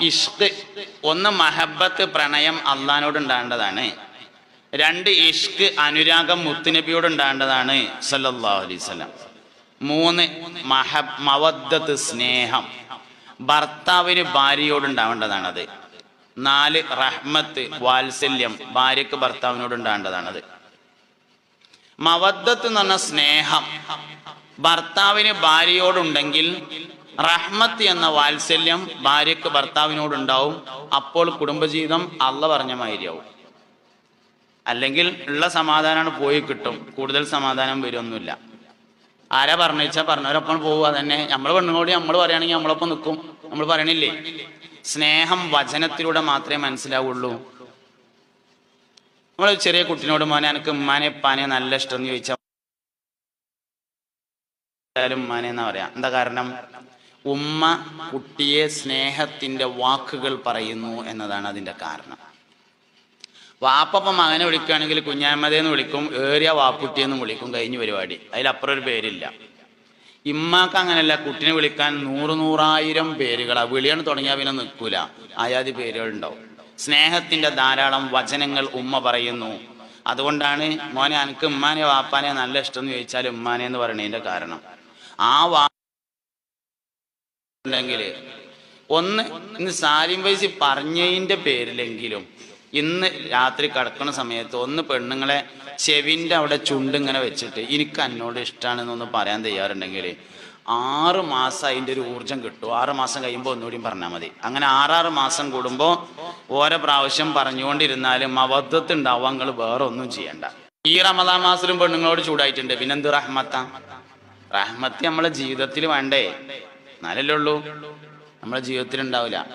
ഇഷ്ക് ഒന്ന് മഹബത്ത് പ്രണയം അള്ളഹാനോട് ഉണ്ടാകേണ്ടതാണ് രണ്ട് ഇഷ്ക് അനുരാഗം മുത്തുനബിയോട് ഉണ്ടാകേണ്ടതാണ് സല്ലല്ലാഹു അലൈഹി വസല്ലം. മൂന്ന് മഹബ് മവദ്ദത്ത് സ്നേഹം. ഭർത്താവിന് ഭാര്യയോട് ഉണ്ടാവേണ്ടതാണത് നാല് റഹ്മത്ത് വാത്സല്യം ഭാര്യക്ക് ഭർത്താവിനോട് ഉണ്ടാകേണ്ടതാണത് മവദ്ദത്ത് എന്ന് പറഞ്ഞ സ്നേഹം. ഭർത്താവിന് ഭാര്യയോടുണ്ടെങ്കിൽ റഹ്മത്ത് എന്ന വാത്സല്യം ഭാര്യക്ക് ഭർത്താവിനോടുണ്ടാവും. അപ്പോൾ കുടുംബജീവിതം അള്ള പറഞ്ഞ മാതിരിയാവും. അല്ലെങ്കിൽ ഉള്ള സമാധാനമാണ് പോയി കിട്ടും. കൂടുതൽ സമാധാനം വരുമൊന്നുമില്ല. ആരാ പറഞ്ഞാൽ പറഞ്ഞവരൊപ്പം പോവുക തന്നെ നമ്മൾ പെണ്ണുങ്ങളോട് നമ്മൾ പറയുകയാണെങ്കിൽ നമ്മളൊപ്പം നിൽക്കും. നമ്മൾ പറയണില്ലേ? സ്നേഹം വചനത്തിലൂടെ മാത്രമേ മനസ്സിലാവുള്ളൂ. നമ്മൾ ചെറിയ കുട്ടിനോട് മോനെ എനിക്ക് ഉമ്മാനെ പാനെ നല്ല ഇഷ്ടം എന്ന് ചോദിച്ചാൽ ഉമ്മാനെ എന്നാ പറയാ. എന്താ കാരണം? ഉമ്മ കുട്ടിയെ സ്നേഹത്തിന്റെ വാക്കുകൾ പറയുന്നു എന്നതാണ് അതിന്റെ കാരണം. വാപ്പപ്പ മകനെ വിളിക്കുകയാണെങ്കിൽ കുഞ്ഞാമ്മതേന്ന് വിളിക്കും ഏറിയ വാപ്പുട്ടിയെന്നും വിളിക്കും കഴിഞ്ഞ പരിപാടി. അതിലപ്പുറം ഒരു പേരില്ല. ഇമ്മാക്ക് അങ്ങനെയല്ല കുട്ടിനെ വിളിക്കാൻ നൂറ് നൂറായിരം പേരുകളാ. വിളിയാണ് തുടങ്ങിയാൽ പിന്നെ നിൽക്കൂല. ആയാതി പേരുകളുണ്ടാവും. സ്നേഹത്തിന്റെ ധാരാളം വചനങ്ങൾ ഉമ്മ പറയുന്നു. അതുകൊണ്ടാണ് മോനെ എനിക്ക് ഉമ്മാനെ വാപ്പാനെ നല്ല ഇഷ്ടം എന്ന് ചോദിച്ചാൽ ഉമ്മാനെ എന്ന് പറയുന്നതിന്റെ കാരണം. ആ വാ ഉണ്ടെങ്കിൽ ഒന്ന് ഇന്ന് സാലിം വൈസി പറഞ്ഞതിന്റെ പേരിലെങ്കിലും ഇന്ന് രാത്രി കിടക്കുന്ന സമയത്ത് ഒന്ന് പെണ്ണുങ്ങളെ ചെവിന്റെ അവിടെ ചുണ്ടിങ്ങനെ വെച്ചിട്ട് എനിക്ക് എന്നോട് ഇഷ്ടമാണെന്നൊന്ന് പറയാൻ തയ്യാറുണ്ടെങ്കിൽ ആറ് മാസം അതിന്റെ ഒരു ഊർജം കിട്ടും. ആറ് മാസം കഴിയുമ്പോൾ ഒന്നുകൂടി പറഞ്ഞാൽ മതി. അങ്ങനെ ആറാറ് മാസം കൂടുമ്പോൾ ഓരോ പ്രാവശ്യം പറഞ്ഞുകൊണ്ടിരുന്നാലും അബദ്ധത്തിണ്ടാവും അങ്ങൾ വേറെ ഒന്നും ചെയ്യണ്ട. ഈ റമദാ മാസത്തിലും പെണ്ണുങ്ങളോട് ചൂടായിട്ടുണ്ട്. പിന്നെന്ത് റഹ്മത്ത? റഹ്മത്ത് നമ്മളെ ജീവിതത്തിൽ വേണ്ടേ? എന്നാലല്ലേ ഉള്ളൂ? നമ്മുടെ ജീവിതത്തിൽ ഉണ്ടാവില്ല.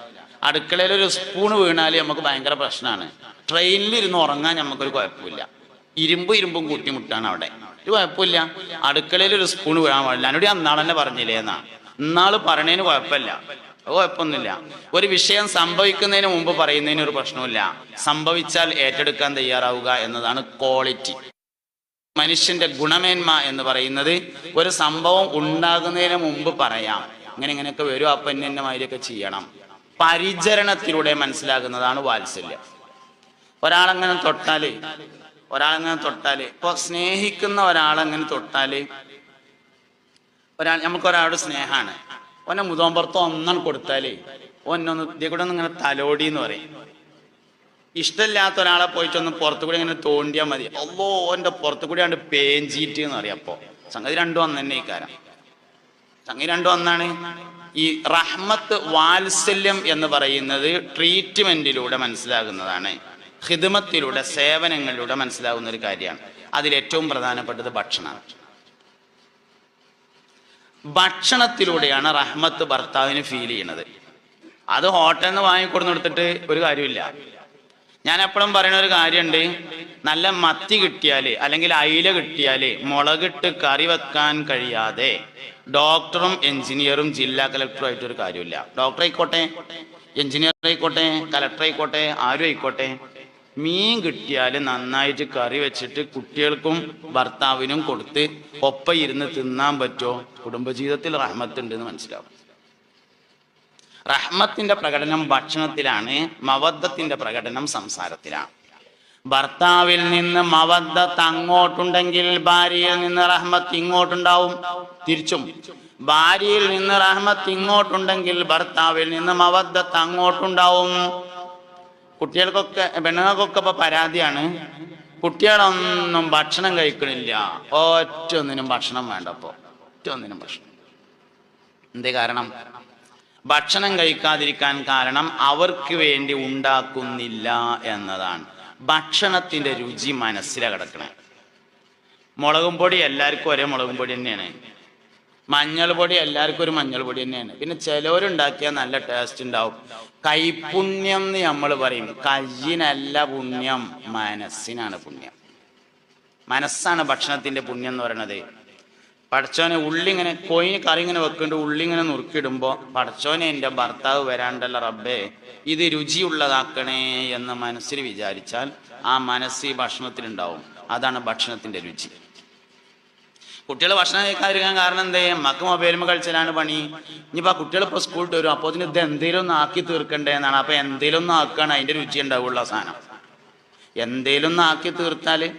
അടുക്കളയിൽ ഒരു സ്പൂൺ വീണാൽ നമുക്ക് ഭയങ്കര പ്രശ്നമാണ്. ട്രെയിനിൽ ഇരുന്ന് ഉറങ്ങാൻ നമുക്കൊരു കുഴപ്പമില്ല. ഇരുമ്പ് ഇരുമ്പും കൂട്ടിമുട്ടാണ് അവിടെ. ഒരു കുഴപ്പമില്ല. അടുക്കളയിൽ ഒരു സ്പൂൺ വീഴാൻ പാടില്ല. എന്നോട് അന്നാൾ തന്നെ പറഞ്ഞില്ലേ എന്നാ. ഇന്നാൾ പറയണേന് കുഴപ്പമില്ല. കുഴപ്പമൊന്നുമില്ല. ഒരു വിഷയം സംഭവിക്കുന്നതിന് മുമ്പ് പറയുന്നതിന് ഒരു പ്രശ്നമില്ല സംഭവിച്ചാൽ ഏറ്റെടുക്കാൻ തയ്യാറാവുക എന്നതാണ് ക്വാളിറ്റി മനുഷ്യന്റെ ഗുണമേന്മ എന്ന് പറയുന്നത് ഒരു സംഭവം ഉണ്ടാകുന്നതിന് മുമ്പ് പറയാം. ഇങ്ങനെ ഇങ്ങനെയൊക്കെ വരും. അപ്പം എന്നെ എന്നെ മാതിരിയൊക്കെ ചെയ്യണം. പരിചരണത്തിലൂടെ മനസ്സിലാകുന്നതാണ് വാത്സല്യം. ഒരാളങ്ങനെ തൊട്ടാൽ ഒരാളങ്ങനെ തൊട്ടാൽ ഇപ്പൊ സ്നേഹിക്കുന്ന ഒരാളങ്ങനെ തൊട്ടാൽ ഒരാൾ നമുക്ക് ഒരാളുടെ സ്നേഹമാണ് ഓനെ മുതോമ്പുറത്തോ ഒന്നാണ് കൊടുത്താൽ ഓനൊന്ന് ഇതേ കൂടെ ഒന്ന് ഇങ്ങനെ തലോടി എന്ന് പറയും. ഇഷ്ടമില്ലാത്ത ഒരാളെ പോയിട്ടൊന്ന് പുറത്തു കൂടി ഇങ്ങനെ തോണ്ടിയാൽ മതി. അല്ലോ ഓന്റെ പുറത്തു കൂടി ആണ്ട് പേഞ്ചീറ്റ് എന്ന് പറയാം അപ്പോ. സംഗതി രണ്ടും അന്ന് തന്നെ സംഗതി രണ്ടും ഒന്നാണ്. ഈ റഹ്മത്ത് വാത്സല്യം എന്ന് പറയുന്നത് ട്രീറ്റ്മെന്റിലൂടെ മനസ്സിലാകുന്നതാണ്. ഹിദ്മത്തിലൂടെ സേവനങ്ങളിലൂടെ മനസ്സിലാകുന്ന ഒരു കാര്യമാണ്. അതിലേറ്റവും പ്രധാനപ്പെട്ടത് ഭക്ഷണമാണ്. ഭക്ഷണത്തിലൂടെയാണ് റഹ്മത്ത് ഭർത്താവിന് ഫീൽ ചെയ്യുന്നത്. അത് ഹോട്ടലിൽ നിന്ന് വാങ്ങിക്കൊടുന്നെടുത്തിട്ട് ഒരു കാര്യമില്ല ഞാൻ എപ്പോഴും പറയുന്ന ഒരു കാര്യമുണ്ട് നല്ല മത്തി കിട്ടിയാൽ അല്ലെങ്കിൽ അയില കിട്ടിയാൽ മുളകിട്ട് കറി വെക്കാൻ കഴിയാതെ ഡോക്ടറും എഞ്ചിനീയറും ജില്ലാ കലക്ടറും ആയിട്ട് ഒരു കാര്യമില്ല. ഡോക്ടർ ആയിക്കോട്ടെ എഞ്ചിനീയർ ആയിക്കോട്ടെ കലക്ടർ ആയിക്കോട്ടെ ആരും ആയിക്കോട്ടെ മീൻ കിട്ടിയാൽ നന്നായിട്ട് കറി വെച്ചിട്ട് കുട്ടികൾക്കും ഭർത്താവിനും കൊടുത്ത് ഒപ്പം ഇരുന്ന് തിന്നാൻ പറ്റുമോ? കുടുംബജീവിതത്തിൽ റഹ്മത്തുണ്ട് എന്ന് മനസ്സിലാവും. റഹ്മത്തിന്റെ പ്രകടനം ഭക്ഷണത്തിലാണ് മവദ്ദത്തിന്റെ പ്രകടനം സംസാരത്തിലാണ്. ഭർത്താവിൽ നിന്ന് മവദ്ദത്ത് അങ്ങോട്ടുണ്ടെങ്കിൽ ഭാര്യയിൽ നിന്ന് റഹ്മത്ത് ഇങ്ങോട്ടുണ്ടാവും തിരിച്ചും. ഭാര്യയിൽ നിന്ന് റഹ്മത്ത് ഇങ്ങോട്ടുണ്ടെങ്കിൽ ഭർത്താവിൽ നിന്ന് മവദ്ദത്ത് അങ്ങോട്ടുണ്ടാവും കുട്ടികൾക്കൊക്കെ പെണ്ണുങ്ങൾക്കൊക്കെ ഇപ്പൊ പരാതിയാണ് കുട്ടികളൊന്നും ഭക്ഷണം കഴിക്കണില്ല. ഒറ്റ ഒന്നിനും ഭക്ഷണം വേണ്ടപ്പോ ഒറ്റ ഒന്നിനും ഭക്ഷണം. എന്തേ കാരണം? ഭക്ഷണം കഴിക്കാതിരിക്കാൻ കാരണം അവർക്ക് വേണ്ടി ഉണ്ടാക്കുന്നില്ല എന്നതാണ്. ഭക്ഷണത്തിന്റെ രുചി മനസ്സിലാ കിടക്കണേ. മുളകും പൊടി എല്ലാവർക്കും ഒരേ മുളകും പൊടി തന്നെയാണ്. മഞ്ഞൾ പൊടി എല്ലാവർക്കും ഒരു മഞ്ഞൾ പൊടി തന്നെയാണ്. പിന്നെ ചിലവരുണ്ടാക്കിയാൽ നല്ല ടേസ്റ്റ് ഉണ്ടാവും. കൈപുണ്യം എന്ന് നമ്മൾ പറയും. കയ്യിനല്ല പുണ്യം മനസ്സിനാണ് പുണ്യം. മനസ്സാണ് ഭക്ഷണത്തിന്റെ പുണ്യം എന്ന് പറയുന്നത്. പടച്ചോനെ ഉള്ളിങ്ങനെ കോയിന് കറി ഇങ്ങനെ വെക്കുന്നുണ്ട് ഉള്ളി ഇങ്ങനെ നുറുക്കിടുമ്പോ പടച്ചോനെ എന്റെ ഭർത്താവ് വരാണ്ടല്ല റബ്ബേ ഇത് രുചിയുള്ളതാക്കണേ എന്ന് മനസ്സിൽ വിചാരിച്ചാൽ ആ മനസ്സ് ഈ ഭക്ഷണത്തിലുണ്ടാവും. അതാണ് ഭക്ഷണത്തിന്റെ രുചി. കുട്ടികൾ ഭക്ഷണം കഴിക്കാതിരിക്കാൻ കാരണം എന്തേ? മക്ക മൊബൈലും കളിച്ചാലാണ് പണി. ഇനിയിപ്പോൾ ആ കുട്ടികൾ ഇപ്പോൾ സ്കൂളിൽ വരും. അപ്പോൾ ഇത് എന്തേലും ഒന്ന് ആക്കി തീർക്കണ്ടേ എന്നാണ്. അപ്പോൾ എന്തേലും ഒന്ന് ആക്കുകയാണ് അതിന്റെ രുചി ഉണ്ടാവുള്ള സാധനം. എന്തേലും ഒന്ന് ആക്കി തീർത്താൽ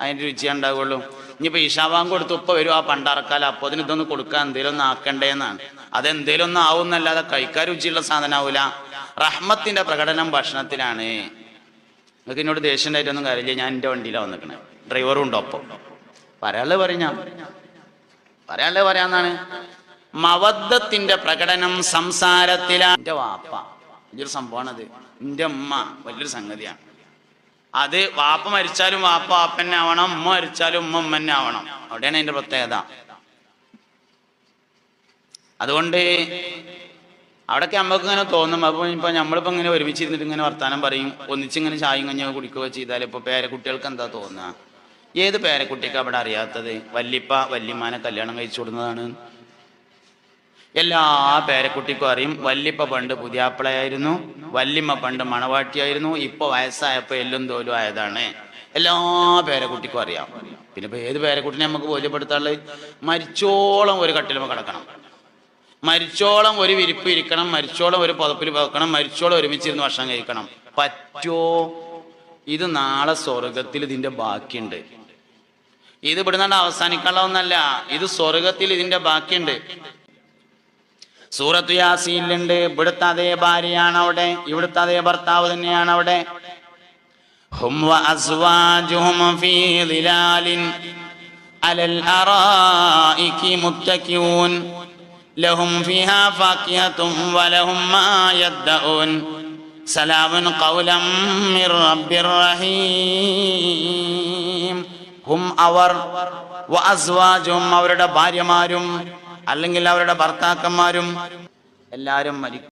അതിന്റെ രുചി ഉണ്ടാവുള്ളൂ. ഇനിയിപ്പോൾ ഈശാവാൻ കൊടുത്ത് ഉപ്പ വരും ആ പണ്ടറക്കാല അപ്പോൾ അതിന് ഇതൊന്ന് കൊടുക്കാൻ എന്തെങ്കിലും ഒന്ന് ആക്കണ്ടേന്നാണ്. അതെന്തേലും ഒന്നും ആവുന്നല്ലാതെ കഴിക്കാൻ രുചിയുള്ള സാധനം ആവില്ല റഹ്മത്തിന്റെ പ്രകടനം ഭക്ഷണത്തിലാണ്. നിങ്ങൾക്ക് എന്നോട് ദേഷ്യം ഉണ്ടായിട്ടൊന്നും കാര്യമില്ല. ഞാൻ എന്റെ വണ്ടിയിലാണ് വന്നിക്കണേ. ഡ്രൈവറും ഉണ്ടോ ഒപ്പം. പറയാനുള്ളത് പറഞ്ഞ പറയാൾ പറയാന്നാണ്. മവദ്ധത്തിന്റെ പ്രകടനം സംസാരത്തിലാണ് എന്റെ വാപ്പ. വലിയൊരു സംഭവമാണത് എന്റെ ഉമ്മ. വലിയൊരു സംഗതിയാണ്. അത് വാപ്പ മരിച്ചാലും വാപ്പ വാപ്പന്നെ ആവണം ഉമ്മ മരിച്ചാലും ഉമ്മ ഉമ്മന്നെ ആവണം അവിടെയാണ് അതിന്റെ പ്രത്യേകത. അതുകൊണ്ട് അവിടൊക്കെ നമുക്ക് ഇങ്ങനെ തോന്നും. അപ്പൊ ഇപ്പൊ നമ്മളിപ്പോ ഇങ്ങനെ ഒരുമിച്ചിരുന്നിട്ട് ഇങ്ങനെ വർത്താനം പറയും. ഒന്നിച്ചിങ്ങനെ ചായയും കഞ്ഞോ കുടിക്കുകയോ ചെയ്താൽ ഇപ്പൊ പേരക്കുട്ടികൾക്ക് എന്താ തോന്നുക? ഏത് പേരക്കുട്ടിക്ക് അവിടെ അറിയാത്തത്? വല്ലിപ്പ വല്യമാനെ കല്യാണം കഴിച്ചു കൊടുക്കുന്നതാണ് എല്ലാ പേരക്കുട്ടിക്കും അറിയും. വല്ലിപ്പ പണ്ട് പുതിയാപ്പിളയായിരുന്നു. വല്ലിമ്മ പണ്ട് മണവാട്ടിയായിരുന്നു. ഇപ്പൊ വയസ്സായപ്പോ എല്ലും തോലും ആയതാണ്. എല്ലാ പേരക്കുട്ടിക്കും അറിയാം. പിന്നെ ഇപ്പൊ ഏത് പേരക്കുട്ടിനെ നമുക്ക് ബോധ്യപ്പെടുത്താനുള്ളത്? മരിച്ചോളം ഒരു കട്ടിലുമ കിടക്കണം. മരിച്ചോളം ഒരു വിരിപ്പ് ഇരിക്കണം. മരിച്ചോളം ഒരു പുതപ്പിൽ വെക്കണം. മരിച്ചോളം ഒരുമിച്ചിരുന്ന് ഭക്ഷണം കഴിക്കണം. പറ്റോ? ഇത് നാളെ സ്വർഗത്തിൽ ഇതിന്റെ ബാക്കിയുണ്ട്. ഇത് ഇവിടുന്നാണ്ട് അവസാനിക്കാനുള്ള ഒന്നല്ല ഇത് സ്വർഗത്തിൽ ഇതിന്റെ ബാക്കിയുണ്ട്. സൂറത്ത് യാസീലുണ്ട് ഇവിടുത്തെ അതേ ഭാര്യയാണ് അവിടെ. ഇവിടുത്തെ അതേ ഭർത്താവ് തന്നെയാണ് അവിടെ. ലഹും ഫിഹാ വലഹും മാ യദ്ദഊൻ. ഖൗലം മിർ റഹീം. ഹും അവർ അവരുടെ ഭാര്യമാരും അല്ലെങ്കിൽ അവരുടെ ഭർത്താക്കന്മാരും എല്ലാവരും മരിക്കും.